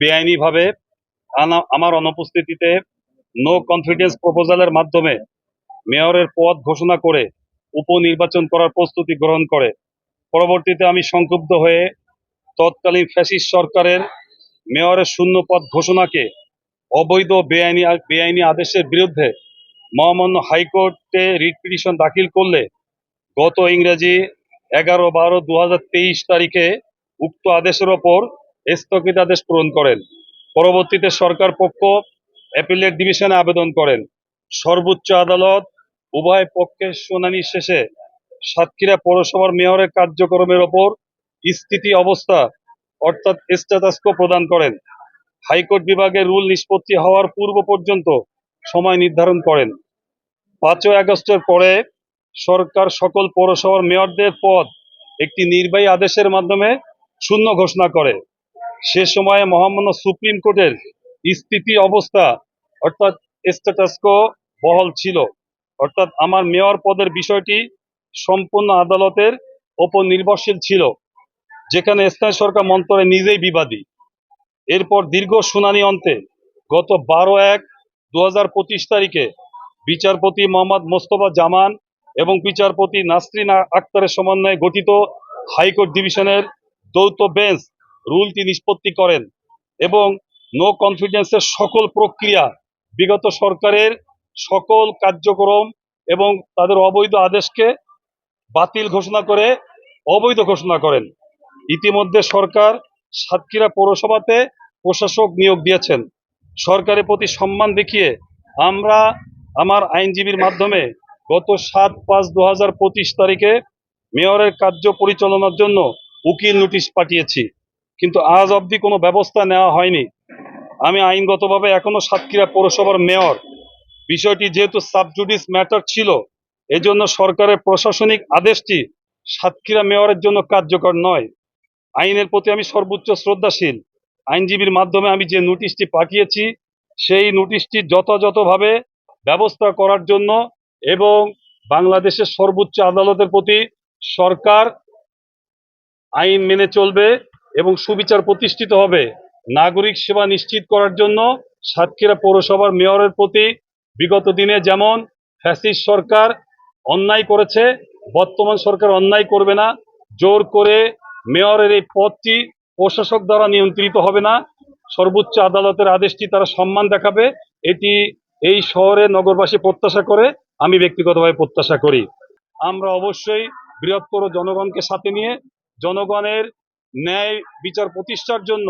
বেআইনিভাবে আমার অনুপস্থিতিতে নো কনফিডেন্স প্রপোজালের মাধ্যমে মেয়রের পদ ঘোষণা করে উপনির্বাচন করার প্রস্তুতি গ্রহণ করে। পরবর্তীতে আমি সংক্ষুব্ধ হয়ে তৎকালীন ফ্যাসিস সরকারের মেয়রের শূন্য পদ ঘোষণাকে অবৈধ বেআইনি বেআইনি আদেশের বিরুদ্ধে মহামান্য হাইকোর্টে রিট পিটিশন দাখিল করলে গত ইংরেজি এগারো বারো দু তারিখে উক্ত আদেশের ওপর স্থগিতাদেশ পূরণ করেন। পরবর্তীতে সরকার পক্ষ অ্যাপিলেট ডিভিশনে আবেদন করেন। সর্বোচ্চ আদালত উভয় পক্ষের শুনানি শেষে সাতক্ষীরা পৌরসভার মেয়রের কার্যক্রমের ওপর স্থিতি অবস্থা অর্থাৎ স্ট্যাটাসকো প্রদান করেন। হাইকোর্ট বিভাগের রুল নিষ্পত্তি হওয়ার পূর্ব পর্যন্ত সময় নির্ধারণ করেন। পাঁচই আগস্টের পরে সরকার সকল পৌরসভার মেয়রদের পদ একটি নির্বাহী আদেশের মাধ্যমে শূন্য ঘোষণা করে। সে সময়ে মহামান্য সুপ্রিম কোর্টের স্থিতি অবস্থা, অর্থাৎ স্ট্যাটাসকো বহাল ছিল। অর্থাৎ আমার মেয়র পদের বিষয়টি সম্পূর্ণ আদালতের ওপর নির্ভরশীল ছিল, যেখানে স্থানীয় সরকার মন্ত্রণে নিজেই বিবাদী। এরপর দীর্ঘ শুনানি অন্তে গত বারো এক দু তারিখে বিচারপতি মোহাম্মদ মোস্তফা জামান এবং বিচারপতি নাসরিন আক্তারের সমন্বয়ে গঠিত হাইকোর্ট ডিভিশনের যৌথ বেঞ্চ রুলটি নিষ্পত্তি করেন এবং নো কনফিডেন্সের সকল প্রক্রিয়া বিগত সরকারের সকল কার্যক্রম এবং তাদের অবৈধ আদেশকে বাতিল ঘোষণা করে অবৈধ ঘোষণা করেন। ইতিমধ্যে সরকার সাতক্ষীরা পৌরসভাতে প্রশাসক নিয়োগ দিয়েছেন। সরকারের প্রতি সম্মান দেখিয়ে আমরা আমার আইনজীবীর মাধ্যমে গত সাত পাঁচ দু হাজার পঁচিশ তারিখে মেয়রের কার্য পরিচালনার জন্য উকিল নোটিশ পাঠিয়েছি। কিন্তু আজ অবধি কোনো ব্যবস্থা নেওয়া হয়নি। আমি আইনগতভাবে এখনও সাতক্ষীরা পৌরসভার মেয়র। বিষয়টি যেহেতু সাবজুডিস ম্যাটার ছিল, এজন্য সরকারের প্রশাসনিক আদেশটি সাতক্ষীরা মেয়রের জন্য কার্যকর নয়। আইনের প্রতি আমি সর্বোচ্চ শ্রদ্ধাশীল। আইনজীবীর মাধ্যমে আমি যে নোটিশটি পাঠিয়েছি, সেই নোটিশটি যথাযথভাবে ব্যবস্থা করার জন্য এবং বাংলাদেশের সর্বোচ্চ আদালতের প্রতি সরকার আইন মেনে চলবে। এবং সুবিচার প্রতিষ্ঠিত হবে। নাগরিক সেবা নিশ্চিত করার জন্য সাতক্ষীরা পৌরসভার মেয়রের প্রতি বিগত দিনে যেমন ফ্যাসিস্ট সরকার অন্যায় করেছে, বর্তমান সরকার অন্যায় করবে না, জোর করে মেয়রের এই পদটি প্রশাসক দ্বারা নিয়ন্ত্রিত হবে না, সর্বোচ্চ আদালতের আদেশটি তারা সম্মান দেখাবে, এটি এই শহরে নগরবাসী প্রত্যাশা করে, আমি ব্যক্তিগতভাবে প্রত্যাশা করি। আমরা অবশ্যই বৃহত্তর জনগণকে সাথে নিয়ে জনগণের ন্যায় বিচার প্রতিষ্ঠার জন্য,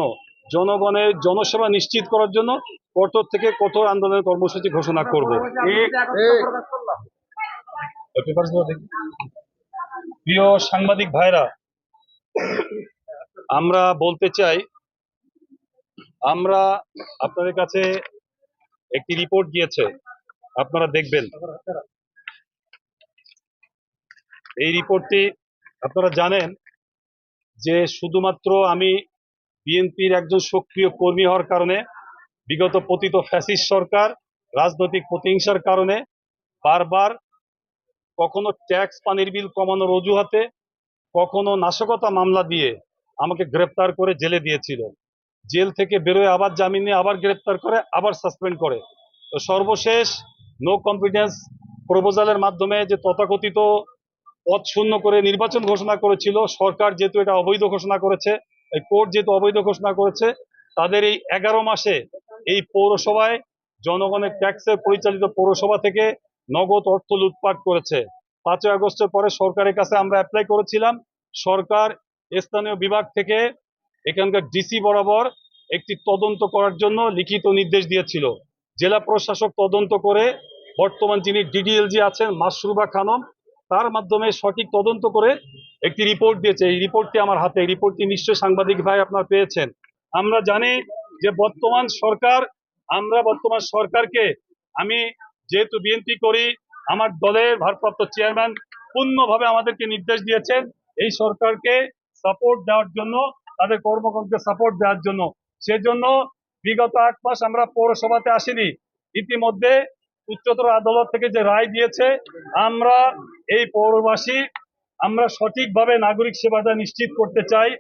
জনগণের জনসেবা নিশ্চিত করার জন্য কঠোর থেকে কঠোর আন্দোলনের কর্মসূচি ঘোষণা করব। প্রিয় সাংবাদিক ভাইরা, আমরা বলতে চাই, আমরা আপনাদের কাছে একটি রিপোর্ট গিয়েছে, আপনারা দেখবেন। এই রিপোর্টটি আপনারা জানেন যে শুধুমাত্র আমি বিএনপির একজন সক্রিয় কর্মী হওয়ার কারণে, বিগত পতিত ফ্যাসিস্ট সরকার, রাজনৈতিক প্রতিহিংসার কারণে বারবার কখনো ট্যাক্স পানির বিল কমানোর অজুহাতে, কখনো নাশকতা মামলা দিয়ে আমাকে গ্রেপ্তার করে জেলে দিয়েছিল। জেল থেকে বেরোয় আবার জামিন নিয়ে আবার গ্রেপ্তার করে, আবার সাসপেন্ড করে। তো সর্বশেষ নো কনফিডেন্স প্রপোজালের মাধ্যমে যে তথাকথিত পদ শূন্য করে নির্বাচন ঘোষণা করেছিল। সরকার যেহেতু এটা অবৈধ ঘোষণা করেছে, এই কোর্ট যেহেতু অবৈধ ঘোষণা করেছে, তাদের এই এগারো মাসে এই পৌরসভায় জনগণের ট্যাক্সের পরিচালিত পৌরসভা থেকে নগদ অর্থ লুটপাট করেছে। পাঁচই আগস্টের পরে সরকারের কাছে আমরা অ্যাপ্লাই করেছিলাম। সরকার স্থানীয় বিভাগ থেকে এখানকার ডিসি বরাবর একটি তদন্ত করার জন্য লিখিত নির্দেশ দিয়েছিল। জেলা প্রশাসক তদন্ত করে বর্তমান যিনি ডিডিএলজি আছেন, মাসরুবা খানম তার মাধ্যমে সঠিক তদন্ত করে একটি রিপোর্ট দিয়েছে। এই রিপোর্টটি আমার হাতে। রিপোর্টটি নিশ্চয় সাংবাদিক ভাই আপনারা পেয়েছেন। আমরা জানি যে বর্তমান সরকার, আমরা বর্তমান সরকারকে আমি যেহেতু বিএনপি করি, আমার দলের ভারপ্রাপ্ত চেয়ারম্যান পূর্ণভাবে আমাদেরকে নির্দেশ দিয়েছেন এই সরকারকে সাপোর্ট দেওয়ার জন্য, তাদের কর্মকর্তাকে সাপোর্ট দেওয়ার জন্য। সেজন্য বিগত আট মাস আমরা পৌরসভাতে আসিনি। ইতিমধ্যে উচ্চতর আদালত থেকে যে রায় দিয়েছে, আমরা এই পৌরবাসী, আমরা সঠিকভাবে নাগরিক সেবাটা নিশ্চিত করতে চাই।